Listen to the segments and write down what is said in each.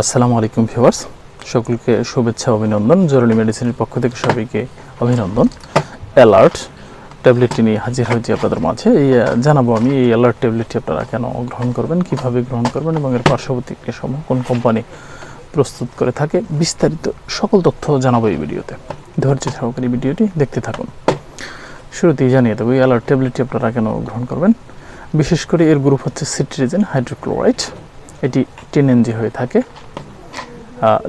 আসসালামু আলাইকুম ভিউয়ার্স। সকলকে শুভেচ্ছা, অভিনন্দন। জরুরি মেডিসিনের পক্ষ থেকে সবাইকে অভিনন্দন। অ্যালার্ট ট্যাবলেটটি নিয়ে হাজির হয়েছি আপনাদের মাঝে। এই জানাব আমি এই অ্যালার্ট ট্যাবলেটটি আপনারা কেন গ্রহণ করবেন, কীভাবে গ্রহণ করবেন এবং এর পার্শ্ব প্রতিক্রিয়া সমূহ কোন কোম্পানি প্রস্তুত করে থাকে, বিস্তারিত সকল তথ্য জানাব এই ভিডিওতে। ধৈর্য সহকারী ভিডিওটি দেখতে থাকুন। শুরুতেই জানিয়ে দেবো, এই অ্যালার্ট ট্যাবলেটটি আপনারা কেন গ্রহণ করবেন? বিশেষ করে এর গ্রুপ হচ্ছে সিট্রিজেন হাইড্রোক্লোরাইড এটি টেন এনজি হয়ে থাকে।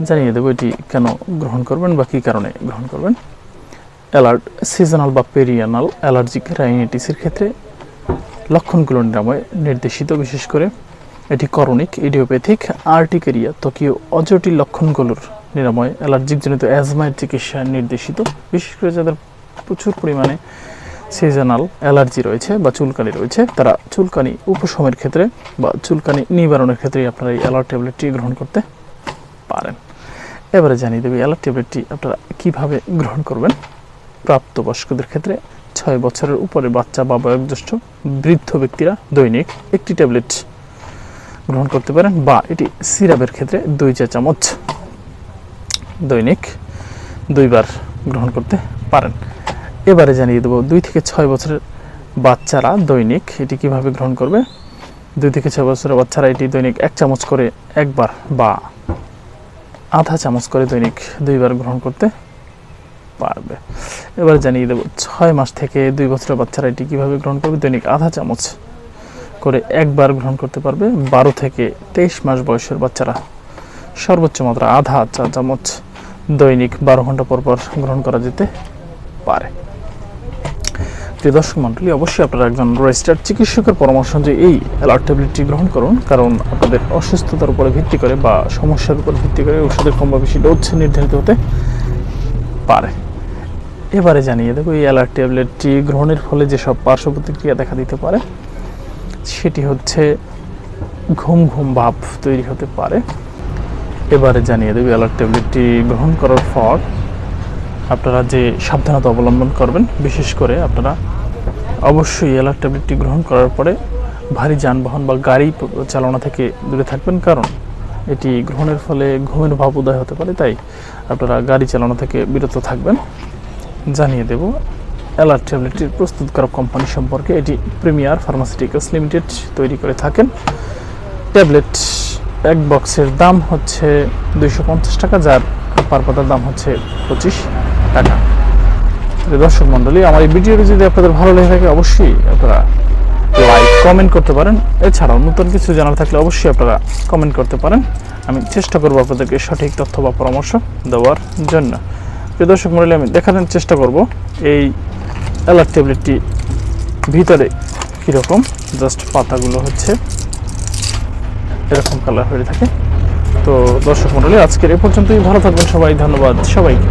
জানিয়ে দেবো এটি কেন গ্রহণ করবেন বা কী কারণে গ্রহণ করবেন। অ্যালার্ট সিজনাল বা পেরিয়ানাল অ্যালার্জিক রাইনাইটিসের ক্ষেত্রে লক্ষণগুলো নিরাময় নির্দেশিত, বিশেষ করে এটি করণিক ইডিওপ্যাথিক, আর্টিকেরিয়া, ত্বকীয় অজটিল লক্ষণগুলোর নিরাময় অ্যালার্জিক জনিত অ্যাজমায়ের চিকিৎসা নির্দেশিত, বিশেষ করে যাদের প্রচুর পরিমাণে সিজনাল অ্যালার্জি রয়েছে বা চুলকানি রয়েছে, তারা চুলকানি উপশমের ক্ষেত্রে বা চুলকানি নিবারণের ক্ষেত্রে আপনারা এই অ্যালার্ট ট্যাবলেটটি গ্রহণ করতে পারেন। এবারে জানিয়ে দেবে অ্যালার্ট ট্যাবলেটটি আপনারা কীভাবে গ্রহণ করবেন। প্রাপ্তবয়স্কদের ক্ষেত্রে ছয় বছরের উপরে বাচ্চা বা বয়োজ্যেষ্ঠ বৃদ্ধ ব্যক্তিরা দৈনিক একটি ট্যাবলেট গ্রহণ করতে পারেন বা এটি সিরাপের ক্ষেত্রে দুই চা চামচ দৈনিক দুইবার গ্রহণ করতে পারেন। এবারে জানিয়ে দেবো দুই থেকে ছয় বছরের বাচ্চারা দৈনিক এটি কীভাবে গ্রহণ করবে। দুই থেকে ছয় বছরের বাচ্চারা এটি দৈনিক এক চামচ করে একবার বা আধা চামচ করে দৈনিক দুইবার গ্রহণ করতে পারবে। এবার জানিয়ে দেবো, ছয় মাস থেকে দুই বছরের বাচ্চারা এটি কীভাবে গ্রহণ করবে? দৈনিক আধা চামচ করে একবার গ্রহণ করতে পারবে। বারো থেকে তেইশ মাস বয়সের বাচ্চারা সর্বোচ্চ মাত্রা আধা চা চামচ দৈনিক বারো ঘণ্টা পর পর গ্রহণ করা যেতে পারে। প্রিয় দর্শক মন্ডলী, অবশ্যই আপনারা একজন রেজিস্টার্ড চিকিৎসকের পরামর্শ অনুযায়ী এই অ্যালার্ট ট্যাবলেটটি গ্রহণ করুন, কারণ আপনাদের অসুস্থতার উপরে ভিত্তি করে বা সমস্যার উপর ভিত্তি করে ওষুধের কম বেশি ডোজ নির্ধারিত হতে পারে। এবারে জানিয়ে দেবো, এই অ্যালার্ট ট্যাবলেটটি গ্রহণের ফলে যেসব পার্শ্ব প্রতিক্রিয়া দেখা দিতে পারে, সেটি হচ্ছে ঘুম ঘুম ভাব তৈরি হতে পারে। এবারে জানিয়ে দেবো অ্যালার্ট ট্যাবলেটটি গ্রহণ করার পর আপনারা যে সাবধানতা অবলম্বন করবেন, বিশেষ করে আপনারা অবশ্যই অ্যালার্ট ট্যাবলেটটি গ্রহণ করার পরে ভারী যানবাহন বা গাড়ি চালনা থেকে দূরে থাকবেন, কারণ এটি গ্রহণের ফলে ঘুমের ভাব উদয় হতে পারে, তাই আপনারা গাড়ি চালানো থেকে বিরত থাকবেন। জানিয়ে দেব অ্যালার্ট ট্যাবলেটটির প্রস্তুতকারক কোম্পানি সম্পর্কে এটি প্রিমিয়ার ফার্মাসিউটিক্যালস লিমিটেড তৈরি করে থাকেন। ট্যাবলেট এক বক্সের দাম হচ্ছে দুইশো পঞ্চাশ টাকা, যার পার পাতার দাম হচ্ছে পঁচিশ। টাকা দর্শক মণ্ডলী আমার এই ভিডিওটি যদি আপনাদের ভালো লেগে থাকে, অবশ্যই আপনারা লাইক কমেন্ট করতে পারেন। এছাড়াও নতুন কিছু জানার থাকলে অবশ্যই আপনারা কমেন্ট করতে পারেন। আমি চেষ্টা করব আপনাদেরকে সঠিক তথ্য বা পরামর্শ দেওয়ার জন্য। প্রিয় দর্শক মণ্ডলী আমি দেখানোর চেষ্টা করব। এই অ্যালার্ট ট্যাবলেটটি ভিতরে কীরকম? জাস্ট পাতাগুলো হচ্ছে এরকম কালার হয়ে থাকে। তো দর্শক মণ্ডলী আজকের এ পর্যন্তই। ভালো থাকবেন সবাই। ধন্যবাদ সবাইকে।